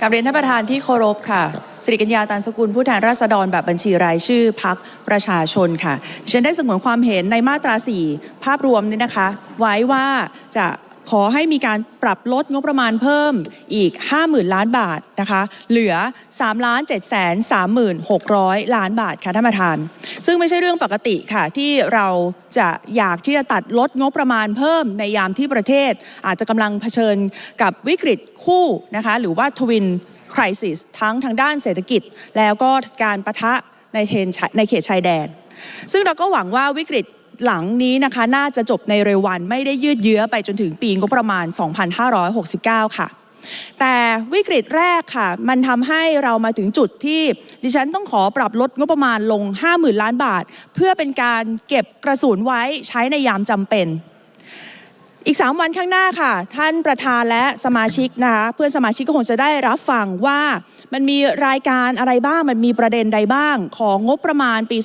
กับเรียนท่านประธานที่เคารพค่ะ สิริกัญญาตันสกุลผู้แทนราษฎรแบบบัญชีรายชื่อพักประชาชนค่ะ ฉันได้สงวนความเห็นในมาตรา 4 ภาพรวมนี่นะคะ ไว้ว่าจะ ขอให้มีการปรับลดงบประมาณเพิ่มอีก 50,000 ล้านบาทนะคะเหลือ3ล้าน7แสน36,000 ล้านบาทค่ะท่านประธาน ซึ่งไม่ใช่เรื่องปกติค่ะที่เราจะอยากที่จะตัดลดงบประมาณเพิ่มในยามที่ประเทศ อาจจะกำลังเผชิญกับวิกฤตคู่นะคะหรือว่าทวินคริสิสทั้งทางด้านเศรษฐกิจ แล้วก็การประทะในเทนในเขตชายแดน ซึ่งเราก็หวังว่าวิกฤต หลังนี้นะคะน่าจะจบในเร็ววันไม่ได้ยืดเยื้อไปจนถึงปีงบประมาณ 2569 ค่ะ แต่วิกฤตแรกค่ะ มันทำให้เรามาถึงจุดที่ดิฉันต้องขอปรับลดงบประมาณลง 50,000 ล้านบาท เพื่อเป็นการเก็บกระสุนไว้ใช้ในยามจำเป็น อีก 3 วันข้างหน้าค่ะ ท่านประธานและสมาชิกนะคะเพื่อนสมาชิกก็คงจะได้รับฟังว่ามันมีรายการอะไรบ้างมันมีประเด็นใดบ้าง ของงบประมาณปี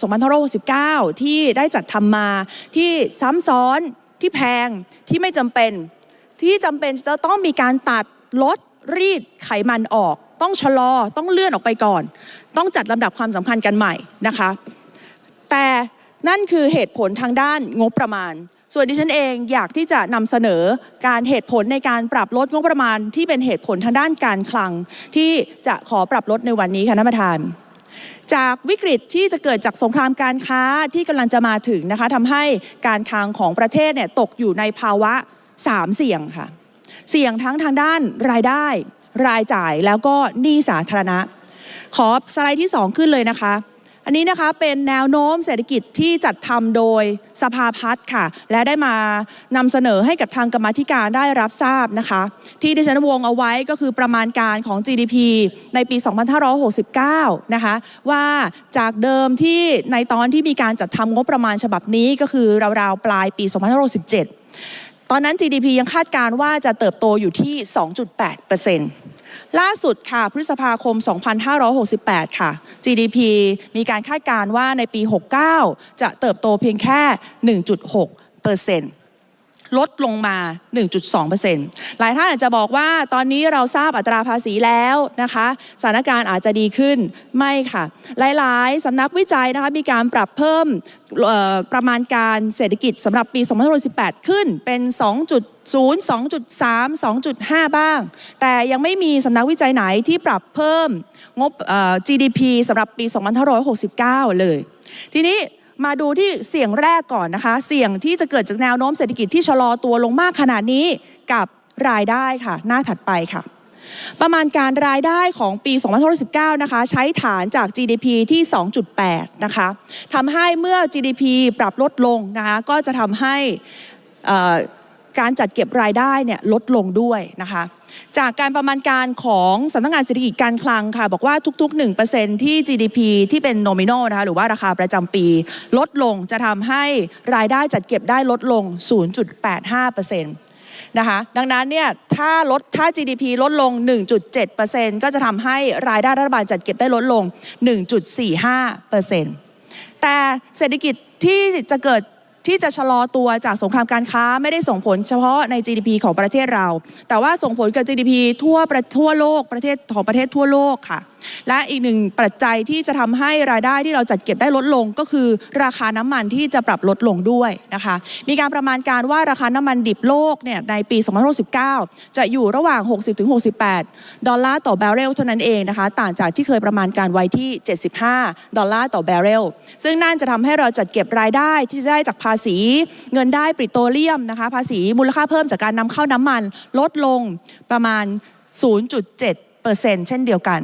2569 ที่ได้จัดทำมาที่ซ้ำซ้อนที่แพงที่ไม่จำเป็น ที่จำเป็นจะต้องมีการตัดลดรีดไขมันออก ต้องชะลอต้องเลื่อนออกไปก่อน ต้องจัดลำดับความสำคัญกันใหม่นะคะ แต่นั่นคือเหตุผลทางด้านงบประมาณ ส่วนดิฉันเองอยากที่จะนำเสนอการเหตุผลในการปรับลดงบประมาณที่เป็นเหตุผลทางด้านการคลัง ที่จะขอปรับลดในวันนี้ค่ะท่านประธาน จากวิกฤตที่จะเกิดจากสงครามการค้าที่กำลังจะมาถึงนะคะทำให้การคลังของประเทศเนี่ยตกอยู่ในภาวะ 3 เสี่ยงค่ะ เสี่ยงทั้งทางด้านรายได้ รายจ่ายแล้วก็หนี้สาธารณะ ขอสไลด์ที่ 2 ขึ้นเลยนะคะ อันนี้นะคะเป็นแนวโน้มเศรษฐกิจที่จัดทำโดยสภาพัฒน์ค่ะ และได้มานำเสนอให้กับทางกรรมธิการได้รับทราบนะคะ ที่ดิฉันวงเอาไว้ก็คือประมาณการของ GDP ในปี 2569 นะคะ ว่าจากเดิมที่ในตอนที่มีการจัดทำงบประมาณฉบับนี้ก็คือราวๆปลายปี 2567 ตอนนั้น GDP ยังคาดการณ์ว่าจะเติบโตอยู่ที่ 2.8% ล่าสุดค่ะ พฤษภาคม 2568 ค่ะ GDP มีการคาดการณ์ว่าในปี 69 จะเติบโตเพียงแค่ 1.6%ลดลงมา 1.2%หลายท่านอาจจะบอกว่าตอนนี้เราทราบอัตราภาษีแล้วนะคะ สถานการณ์อาจจะดีขึ้น ไม่ค่ะ หลายๆสำนักวิจัยนะคะ มีการปรับเพิ่มประมาณการเศรษฐกิจสำหรับปี 2018 ขึ้นเป็น 2.0 2.3 2.5 บ้าง แต่ยังไม่มีสำนักวิจัยไหนที่ปรับเพิ่มงบ GDP สำหรับปี 2569 เลย ทีนี้มาดูที่เสี่ยงแรกก่อนนะคะ เสี่ยงที่จะเกิดจากแนวโน้มเศรษฐกิจที่ชะลอตัวลงมากขนาดนี้กับรายได้ค่ะ หน้าถัดไปค่ะ ประมาณการรายได้ของปี 2019 นะคะ ใช้ฐานจาก GDP ที่ 2.8 นะคะทำให้เมื่อ GDP ปรับลดลงนะคะก็จะทำให้ การจัดเก็บรายได้เนี่ยลดลงด้วยนะคะ จากการประมาณการของสำนักงานเศรษฐกิจการคลังค่ะ บอกว่าทุกๆ 1%ที่ GDP ที่เป็น nominal นะคะหรือว่าราคาประจำปี ลดลงจะทำให้รายได้จัดเก็บได้ลดลง 0.85%นะคะดังนั้นเนี่ยถ้าลดถ้า GDP ลดลง 1.7%ก็จะทำให้รายได้รัฐบาลจัดเก็บได้ลดลง 1.45%แต่เศรษฐกิจที่จะเกิด ที่จะชะลอตัวจากสงครามการค้าไม่ได้ส่งผลเฉพาะใน GDP ของประเทศเรา แต่ว่าส่งผลกับ GDP ทั่วประทั่วโลกประเทศของประเทศทั่วโลกค่ะ และอีกหนึ่งปัจจัยที่จะทำให้รายได้ที่เราจัดเก็บได้ลดลง ก็คือราคาน้ำมันที่จะปรับลดลงด้วยนะคะ มีการประมาณการว่าราคาน้ำมันดิบโลกเนี่ยในปี 2019 จะอยู่ระหว่าง 60-68 ดอลลาร์ต่อแบเรลเท่านั้นเองนะคะ ต่างจากที่เคยประมาณการไว้ที่ 75 ดอลลาร์ต่อแบเรลซึ่งนั่นจะทำให้เราจัดเก็บรายได้ที่ได้จากภาาษีเงินได้ปิโตรเลียมนะคะภาษีมูลค่าเพิ่มจากการนำเข้าน้ำมัน ลดลงประมาณ 0.7เปอร์เซ็นต์เช่นเดียวกัน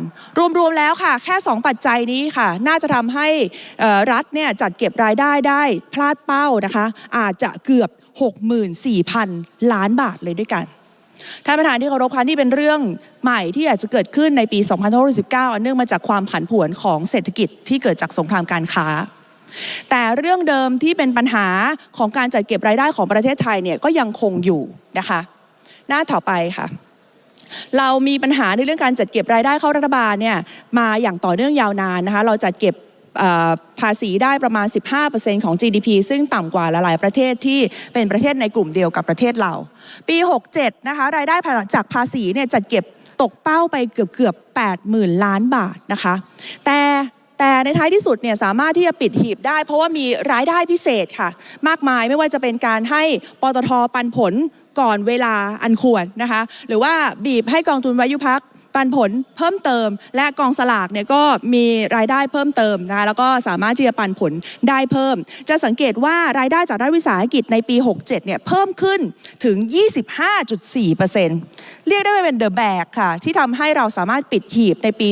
รวม ๆ แล้วค่ะ แค่ 2 ปัจจัยนี้ค่ะ น่าจะทำให้รัฐเนี่ยจัดเก็บรายได้ได้พลาดเป้านะคะ อาจจะเกือบ 64,000 ล้านบาทเลยด้วยกัน ท่านประธานที่เคารพคะนี่เป็นเรื่องใหม่ที่อาจจะเกิดขึ้นในปี 2519อันเนื่องมาจากความผันผวนของเศรษฐกิจที่เกิดจากสงครามการค้า แต่เรื่องเดิมที่เป็นปัญหาของการจัดเก็บรายได้ของประเทศไทยเนี่ยก็ยังคงอยู่นะคะ หน้าต่อไปค่ะ เรามีปัญหาในเรื่องการจัดเก็บรายได้เข้ารัฐบาลเนี่ยมาอย่างต่อเนื่องยาวนานนะคะเราจัดเก็บภาษีได้ประมาณ 15%ของ GDP ซึ่งต่ำกว่าหลายๆประเทศที่เป็นประเทศในกลุ่มเดียวกับประเทศเรา ปี 67 นะคะรายได้จากภาษีเนี่ยจัดเก็บตกเป้าไปเกือบเกือบ 8 0,000 ล้านบาทนะคะ แต่ แต่ในท้ายที่สุดเนี่ยสามารถที่จะปิดหีบได้ เพราะว่ามีรายได้พิเศษค่ะ มากมายไม่ว่าจะเป็นการให้ปตทปันผลก่อนเวลาอันควรนะคะ หรือว่าบีบให้กองทุนวายุพักปันผลเพิ่มเติม และกองสลากเนี่ยก็มีรายได้เพิ่มเติมนะคะแล้วก็สามารถที่จะปันผลได้เพิ่ม จะสังเกตว่ารายได้จากรัฐวิสาหกิจในปี 67เนี่ยเพิ่มขึ้นถึง 25.4%เรียกได้ว่าเป็นเดอะแบกค่ะ ที่ทำให้เราสามารถปิดหีบในปี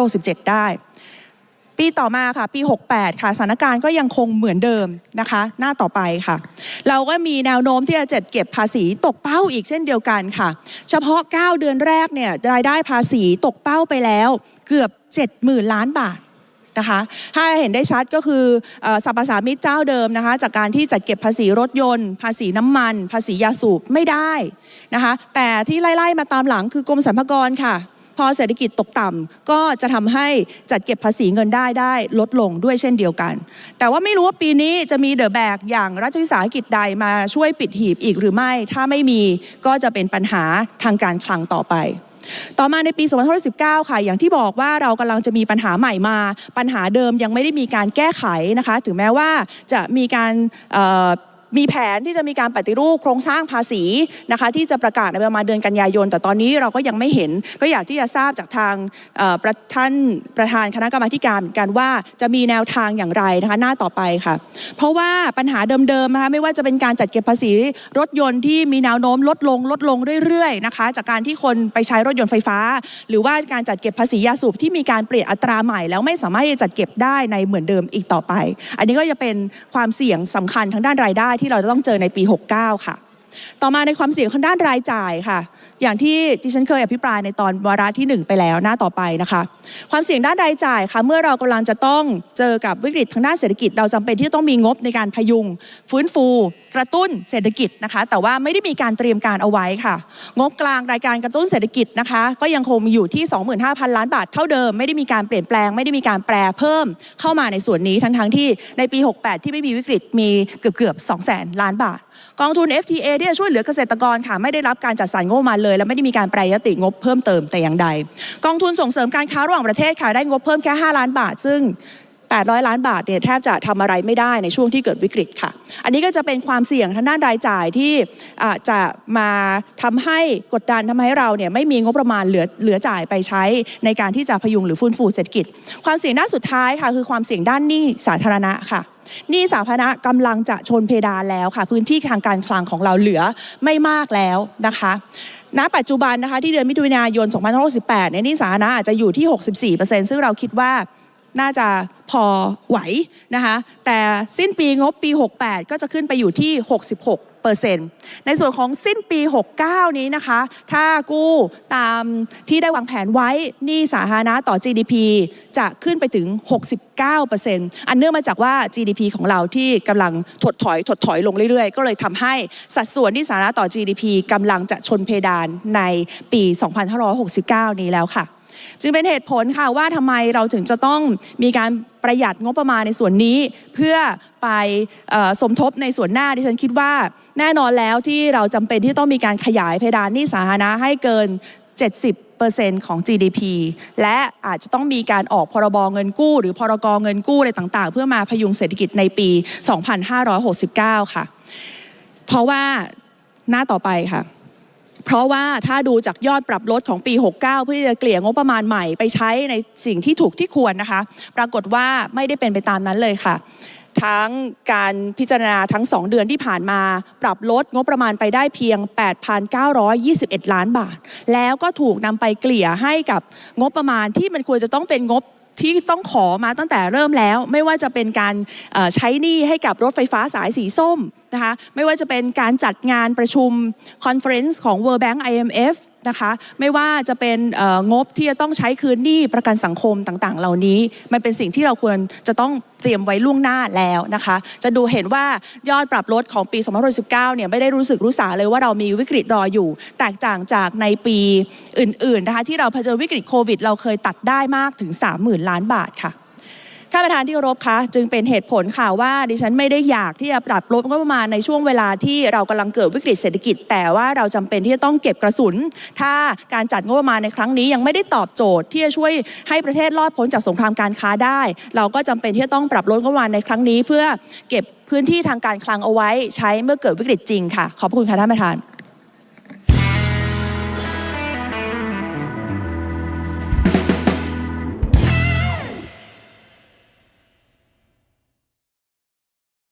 2567 ได้ ปีต่อมาค่ะ ปี 68 ค่ะสถานการณ์ก็ยังคงเหมือนเดิมนะคะ หน้าต่อไปค่ะ เราก็มีแนวโน้มที่จะจัดเก็บภาษีตกเป้าอีกเช่นเดียวกันค่ะ เฉพาะ 9 เดือนแรกเนี่ยรายได้ภาษีตกเป้าไปแล้ว เกือบ 70,000 ล้านบาทนะคะ ถ้าเห็นได้ชัดก็คือสรรพสามิตเจ้าเดิมนะคะ จากการที่จัดเก็บภาษีรถยนต์ ภาษีน้ำมัน ภาษียาสูบไม่ได้นะคะ แต่ที่ไล่ๆมาตามหลังคือกรมสรรพากรค่ะ พอเศรษฐกิจตกต่ำก็จะทำให้จัดเก็บภาษีเงินได้ได้ลดลงด้วยเช่นเดียวกัน แต่ว่าไม่รู้ว่าปีนี้จะมีเดอะแบกอย่างรัฐวิสาหกิจใดมาช่วยปิดหีบอีกหรือไม่ ถ้าไม่มีก็จะเป็นปัญหาทางการคลังต่อไปต่อมาในปี 2019 ค่ะ อย่างที่บอกว่าเรากำลังจะมีปัญหาใหม่มา ปัญหาเดิมยังไม่ได้มีการแก้ไขนะคะ ถึงแม้ว่าจะมีการ มีแผนที่จะมีการปฏิรูปโครงสร้างภาษีนะคะที่จะประกาศในประมาณเดือนกันยายน แต่ตอนนี้เราก็ยังไม่เห็น ก็อยากที่จะทราบจากทางประท่านประธานคณะกรรมาการกันว่าจะมีแนวทางอย่างไรนะคะหน้าต่อไปค่ะ เพราะว่าปัญหาเดิมๆนะคะไม่ว่าจะเป็นการจัดเก็บภาษีรถยนต์ที่มีแนวโน้มลดลงลดลงเรื่อยๆนะคะจากการที่คนไปใช้รถยนต์ไฟฟ้า หรือว่าการจัดเก็บภาษียาสูบที่มีการเปลี่ยนอัตราใหม่ แล้วไม่สามารถจะจัดเก็บได้ในเหมือนเดิมอีกต่อไป อันนี้ก็จะเป็นความเสี่ยงสำคัญทางด้านรายได้ที่เราจะต้องเจอในปี 69 ค่ะ ต่อมาในความเสี่ยงทางด้านรายจ่ายค่ะ อย่างที่ดิฉันเคยอภิปรายในตอนวาระที่ 1 ไปแล้วหน้าต่อไปนะคะ ความเสี่ยงด้านรายจ่ายค่ะ เมื่อเรากำลังจะต้องเจอกับวิกฤตทางด้านเศรษฐกิจ เราจำเป็นที่จะต้องมีงบในการพยุง ฟื้นฟู กระตุ้นเศรษฐกิจนะคะ แต่ว่าไม่ได้มีการเตรียมการเอาไว้ค่ะ งบกลางรายการกระตุ้นเศรษฐกิจนะคะ ก็ยังคงอยู่ที่ 25,000 ล้านบาทเท่าเดิมไม่ได้มีการเปลี่ยนแปลง ไม่ได้มีการแปรเพิ่มเข้ามาในส่วนนี้ทั้งทั้งๆที่ในปี 68 ที่ไม่มีวิกฤตมีเกือบเกือบ2 0 0 0 0 ล้านบาท กองทุน FTA ที่จะช่วยเหลือเกษตรกรค่ะไม่ได้รับการจัดสรรงบมาเลย และไม่ได้มีการแปรยติงบเพิ่มเติมแต่อย่างใด กองทุนส่งเสริมการค้าระหว่างประเทศค่ะได้งบเพิ่มแค่ 5 ล้านบาท ซึ่ง 800 ล้านบาทเนี่ยแทบจะทำอะไรไม่ได้ในช่วงที่เกิดวิกฤตค่ะ อันนี้ก็จะเป็นความเสี่ยงทางด้านรายจ่ายที่จะมาทำให้กดดันทำให้เราเนี่ยไม่มีงบประมาณเหลือเหลือจ่ายไปใช้ในการที่จะพยุงหรือฟื้นฟูเศรษฐกิจ ความเสี่ยงด้านสุดท้ายค่ะคือความเสี่ยงด้านหนี้สาธารณะค่ะ หนี้สาธารณะกำลังจะชนเพดานแล้วค่ะ พื้นที่ทางการคลังของเราเหลือไม่มากแล้วนะคะณปัจจุบันนะคะที่เดือนมิถุนายน 2568ในี่ยหนี้สาธารณะอาจจะอยู่ที่ 64%ซึ่งเราคิดว่าน่าจะพอไหวนะคะแต่สิ้นปีงบปี 68 ก็จะขึ้นไปอยู่ที่ 66 ปอร์เซ็นต์ในส่วนของสิ้นปี 69 นี้นะคะ ถ้ากู้ตามที่ได้วางแผนไว้หนี้สาธารณะต่อ GDP จะขึ้นไปถึง 69เปอร์เซ็นต์อันเนื่องมาจากว่า GDP ของเราที่กำลังถดถอยถดถอยลงเรื่อยๆ ก็เลยทำให้สัดส่วนหนี้สาธารณะต่อ GDP กำลังจะชนเพดานในปี 2569 นี้แล้วค่ะ จึงเป็นเหตุผลค่ะว่าทำไมเราถึงจะต้องมีการประหยัดงบประมาณในส่วนนี้ เพื่อไปออสมทบในส่วนหน้าดิฉันคิดว่าแน่นอนแล้วที่เราจำเป็นที่ต้องมีการขยายเพดานหนี้สาธารณะให้เกิน 70%ของ GDP และอาจจะต้องมีการออกพรบเงินกู้ หรือพรกเงินกู้อะไรต่างๆ เพื่อมาพยุงเศรษฐกิจในปี 2569 ค่ะ เพราะว่าหน้าต่อไปค่ะ เพราะว่าถ้าดูจากยอดปรับลดของปี 69 เพื่อที่จะเกลี่ยงบประมาณใหม่ไปใช้ในสิ่งที่ถูกที่ควรนะคะ ปรากฏว่าไม่ได้เป็นไปตามนั้นเลยค่ะ ทั้งการพิจารณาทั้ง 2 เดือนที่ผ่านมา ปรับลดงบประมาณไปได้เพียง 8,921 ล้านบาท แล้วก็ถูกนำไปเกลี่ยให้กับงบประมาณที่มันควรจะต้องเป็นงบ ที่ต้องขอมาตั้งแต่เริ่มแล้ว ไม่ว่าจะเป็นการใช้หนี้ให้กับรถไฟฟ้าสายสีส้มนะคะไม่ว่าจะเป็นการจัดงานประชุมคอนเฟรนซ์ของ World Bank IMF นะคะไม่ว่าจะเป็นงบที่จะต้องใช้คืนหนี้ประกันสังคมต่างๆ เหล่านี้ มันเป็นสิ่งที่เราควรจะต้องเตรียมไว้ล่วงหน้าแล้วนะคะ จะดูเห็นว่ายอดปรับลดของปี 2019 เนี่ยไม่ได้รู้สึกรู้สาเลยว่าเรามีวิกฤตรออยู่ แตกต่างจากในปีอื่นๆนะคะที่เราเผชิญวิกฤตโควิด เราเคยตัดได้มากถึง 30,000 ล้านบาทค่ะ ท่านประธานที่เคารพคะจึงเป็นเหตุผลค่ะว่าดิฉันไม่ได้อยากที่จะปรับลดงบประมาณในช่วงเวลาที่เรากำลังเกิดวิกฤตเศรษฐกิจ แต่ว่าเราจำเป็นที่จะต้องเก็บกระสุน ถ้าการจัดงบประมาณในครั้งนี้ยังไม่ได้ตอบโจทย์ที่จะช่วยให้ประเทศรอดพ้นจากสงครามการค้าได้ เราก็จำเป็นที่จะต้องปรับลดงบประมาณในครั้งนี้ เพื่อเก็บพื้นที่ทางการคลังเอาไว้ใช้เมื่อเกิดวิกฤตจริงค่ะ ขอบคุณค่ะท่านประธาน